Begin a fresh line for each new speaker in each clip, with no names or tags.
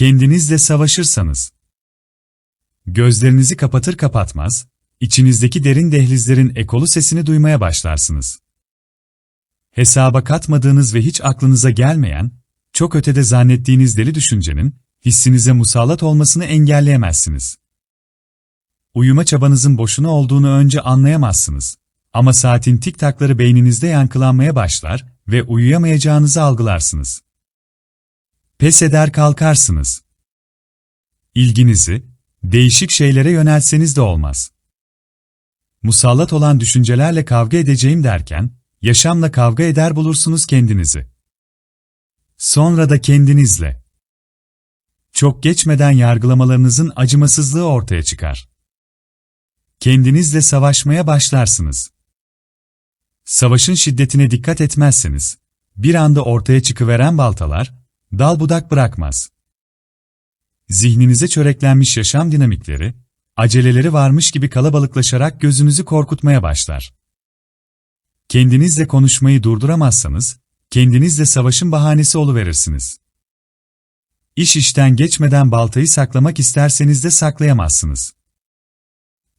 kendinizle savaşırsanız. Gözlerinizi kapatır kapatmaz, içinizdeki derin dehlizlerin ekolu sesini duymaya başlarsınız. Hesaba katmadığınız ve hiç aklınıza gelmeyen, çok ötede zannettiğiniz deli düşüncenin, hissinize musallat olmasını engelleyemezsiniz. Uyuma çabanızın boşuna olduğunu önce anlayamazsınız. Ama saatin tik takları beyninizde yankılanmaya başlar ve uyuyamayacağınızı algılarsınız. Pes eder kalkarsınız. İlginizi, değişik şeylere yönelseniz de olmaz. Musallat olan düşüncelerle kavga edeceğim derken, yaşamla kavga eder bulursunuz kendinizi. Sonra da kendinizle. Çok geçmeden yargılamalarınızın acımasızlığı ortaya çıkar. Kendinizle savaşmaya başlarsınız. Savaşın şiddetine dikkat etmezseniz, bir anda ortaya çıkıveren baltalar, dal budak bırakmaz. Zihninize çöreklenmiş yaşam dinamikleri, aceleleri varmış gibi kalabalıklaşarak gözünüzü korkutmaya başlar. Kendinizle konuşmayı durduramazsanız, kendinizle savaşın bahanesi oluverirsiniz. İş işten geçmeden baltayı saklamak isterseniz de saklayamazsınız.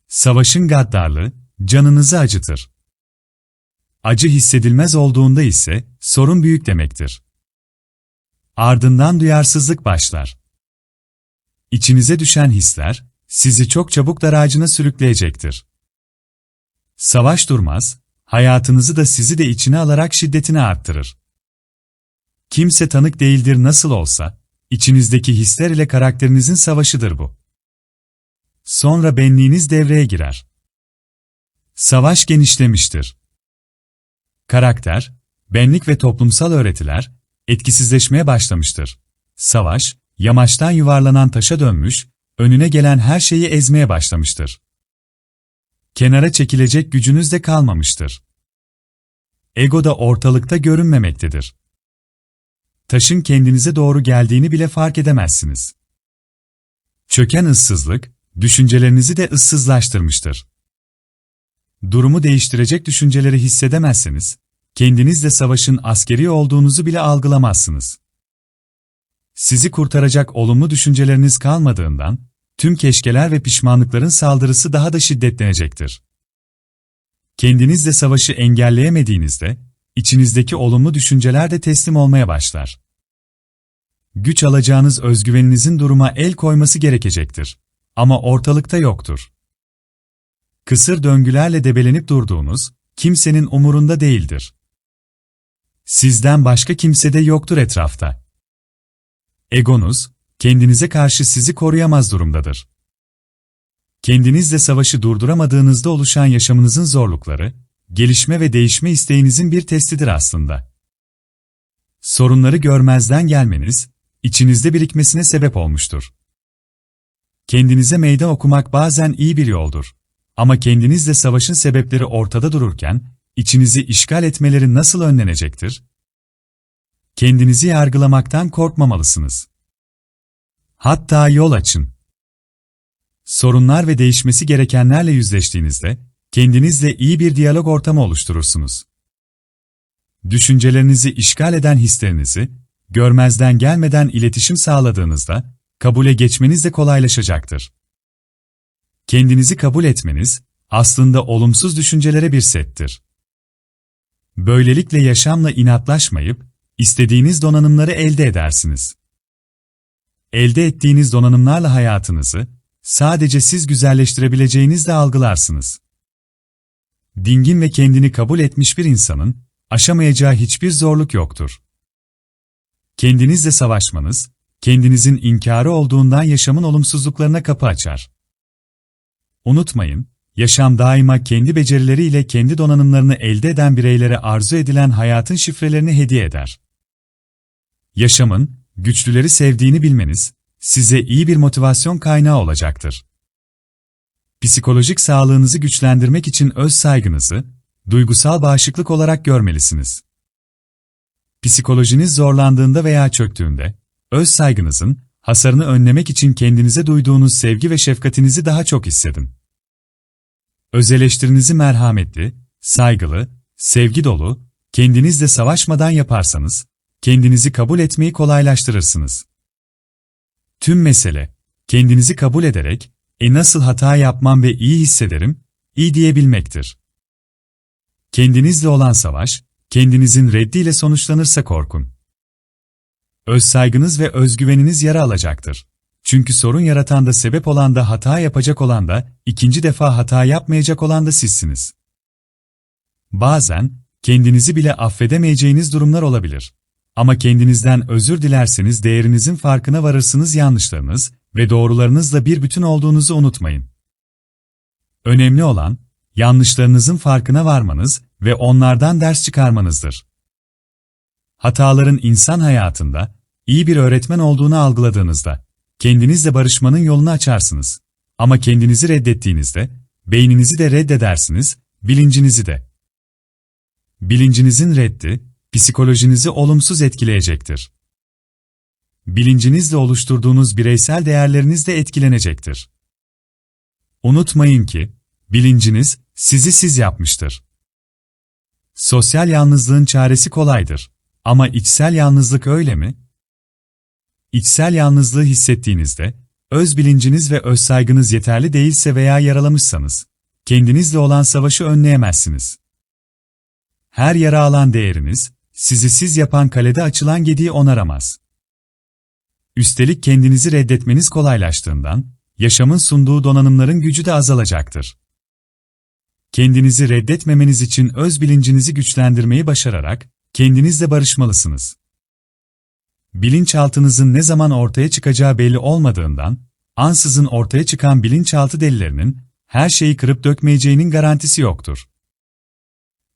Savaşın gaddarlığı, canınızı acıtır. Acı hissedilmez olduğunda ise, sorun büyük demektir. Ardından duyarsızlık başlar. İçinize düşen hisler, sizi çok çabuk dar ağacına sürükleyecektir. Savaş durmaz, hayatınızı da sizi de içine alarak şiddetini arttırır. Kimse tanık değildir nasıl olsa, içinizdeki hisler ile karakterinizin savaşıdır bu. Sonra benliğiniz devreye girer. Savaş genişlemiştir. Karakter, benlik ve toplumsal öğretiler, etkisizleşmeye başlamıştır. Savaş, yamaçtan yuvarlanan taşa dönmüş, önüne gelen her şeyi ezmeye başlamıştır. Kenara çekilecek gücünüz de kalmamıştır. Ego da ortalıkta görünmemektedir. Taşın kendinize doğru geldiğini bile fark edemezsiniz. Çöken ıssızlık, düşüncelerinizi de ıssızlaştırmıştır. Durumu değiştirecek düşünceleri hissedemezseniz, kendinizle savaşın askeri olduğunuzu bile algılamazsınız. Sizi kurtaracak olumlu düşünceleriniz kalmadığından, tüm keşkeler ve pişmanlıkların saldırısı daha da şiddetlenecektir. Kendinizle savaşı engelleyemediğinizde, içinizdeki olumlu düşünceler de teslim olmaya başlar. Güç alacağınız özgüveninizin duruma el koyması gerekecektir. Ama ortalıkta yoktur. Kısır döngülerle debelenip durduğunuz, kimsenin umurunda değildir. Sizden başka kimse de yoktur etrafta. Egonuz, kendinize karşı sizi koruyamaz durumdadır. Kendinizle savaşı durduramadığınızda oluşan yaşamınızın zorlukları, gelişme ve değişme isteğinizin bir testidir aslında. Sorunları görmezden gelmeniz, içinizde birikmesine sebep olmuştur. Kendinize meydan okumak bazen iyi bir yoldur. Ama kendinizle savaşın sebepleri ortada dururken, içinizi işgal etmeleri nasıl önlenecektir? Kendinizi yargılamaktan korkmamalısınız. Hatta yol açın. Sorunlar ve değişmesi gerekenlerle yüzleştiğinizde, kendinizle iyi bir diyalog ortamı oluşturursunuz. Düşüncelerinizi işgal eden hislerinizi, görmezden gelmeden iletişim sağladığınızda, kabule geçmeniz de kolaylaşacaktır. Kendinizi kabul etmeniz, aslında olumsuz düşüncelere bir settir. Böylelikle yaşamla inatlaşmayıp, istediğiniz donanımları elde edersiniz. Elde ettiğiniz donanımlarla hayatınızı, sadece siz güzelleştirebileceğinizde algılarsınız. Dingin ve kendini kabul etmiş bir insanın, aşamayacağı hiçbir zorluk yoktur. Kendinizle savaşmanız, kendinizin inkarı olduğundan yaşamın olumsuzluklarına kapı açar. Unutmayın, yaşam daima kendi becerileriyle kendi donanımlarını elde eden bireylere arzu edilen hayatın şifrelerini hediye eder. Yaşamın, güçlüleri sevdiğini bilmeniz, size iyi bir motivasyon kaynağı olacaktır. Psikolojik sağlığınızı güçlendirmek için öz saygınızı, duygusal bağışıklık olarak görmelisiniz. Psikolojiniz zorlandığında veya çöktüğünde, öz saygınızın, hasarını önlemek için kendinize duyduğunuz sevgi ve şefkatinizi daha çok hissedin. Öz eleştirinizi merhametli, saygılı, sevgi dolu, kendinizle savaşmadan yaparsanız, kendinizi kabul etmeyi kolaylaştırırsınız. Tüm mesele, kendinizi kabul ederek, e nasıl hata yapmam ve iyi hissederim, iyi diyebilmektir. Kendinizle olan savaş, kendinizin reddiyle sonuçlanırsa korkun. Özsaygınız ve özgüveniniz yara alacaktır. Çünkü sorun yaratan da sebep olan da hata yapacak olan da, ikinci defa hata yapmayacak olan da sizsiniz. Bazen, kendinizi bile affedemeyeceğiniz durumlar olabilir. Ama kendinizden özür dilerseniz değerinizin farkına varırsınız yanlışlarınız ve doğrularınızla bir bütün olduğunuzu unutmayın. Önemli olan, yanlışlarınızın farkına varmanız ve onlardan ders çıkarmanızdır. Hataların insan hayatında, iyi bir öğretmen olduğunu algıladığınızda, kendinizle barışmanın yolunu açarsınız. Ama kendinizi reddettiğinizde, beyninizi de reddedersiniz, bilincinizi de. Bilincinizin reddi, psikolojinizi olumsuz etkileyecektir. Bilincinizle oluşturduğunuz bireysel değerleriniz de etkilenecektir. Unutmayın ki, bilinciniz, sizi siz yapmıştır. Sosyal yalnızlığın çaresi kolaydır. Ama içsel yalnızlık öyle mi? İçsel yalnızlığı hissettiğinizde, öz bilinciniz ve öz saygınız yeterli değilse veya yaralamışsanız, kendinizle olan savaşı önleyemezsiniz. Her yara alan değeriniz, sizi siz yapan kalede açılan gediği onaramaz. Üstelik kendinizi reddetmeniz kolaylaştığından, yaşamın sunduğu donanımların gücü de azalacaktır. Kendinizi reddetmemeniz için öz bilincinizi güçlendirmeyi başararak, kendinizle barışmalısınız. Bilinçaltınızın ne zaman ortaya çıkacağı belli olmadığından, ansızın ortaya çıkan bilinçaltı delilerinin, her şeyi kırıp dökmeyeceğinin garantisi yoktur.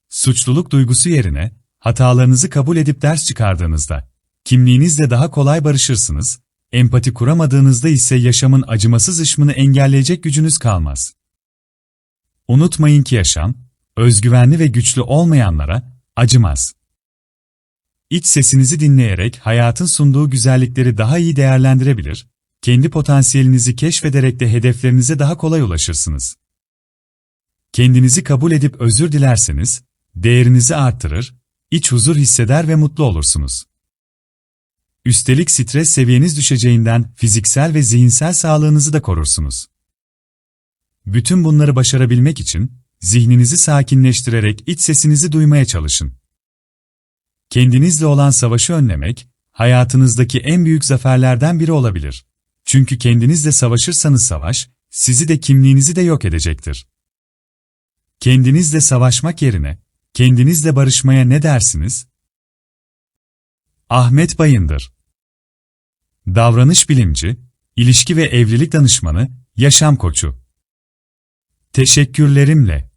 Suçluluk duygusu yerine, hatalarınızı kabul edip ders çıkardığınızda, kimliğinizle daha kolay barışırsınız, empati kuramadığınızda ise yaşamın acımasız ışmını engelleyecek gücünüz kalmaz. Unutmayın ki yaşam, özgüvenli ve güçlü olmayanlara acımaz. İç sesinizi dinleyerek hayatın sunduğu güzellikleri daha iyi değerlendirebilir, kendi potansiyelinizi keşfederek de hedeflerinize daha kolay ulaşırsınız. Kendinizi kabul edip özür dilerseniz, değerinizi artırır, iç huzur hisseder ve mutlu olursunuz. Üstelik stres seviyeniz düşeceğinden fiziksel ve zihinsel sağlığınızı da korursunuz. Bütün bunları başarabilmek için, zihninizi sakinleştirerek iç sesinizi duymaya çalışın. Kendinizle olan savaşı önlemek, hayatınızdaki en büyük zaferlerden biri olabilir. Çünkü kendinizle savaşırsanız savaş, sizi de kimliğinizi de yok edecektir. Kendinizle savaşmak yerine, kendinizle barışmaya ne dersiniz? Ahmet Bayındır Davranış bilimci, ilişki ve evlilik danışmanı, yaşam koçu. Teşekkürlerimle.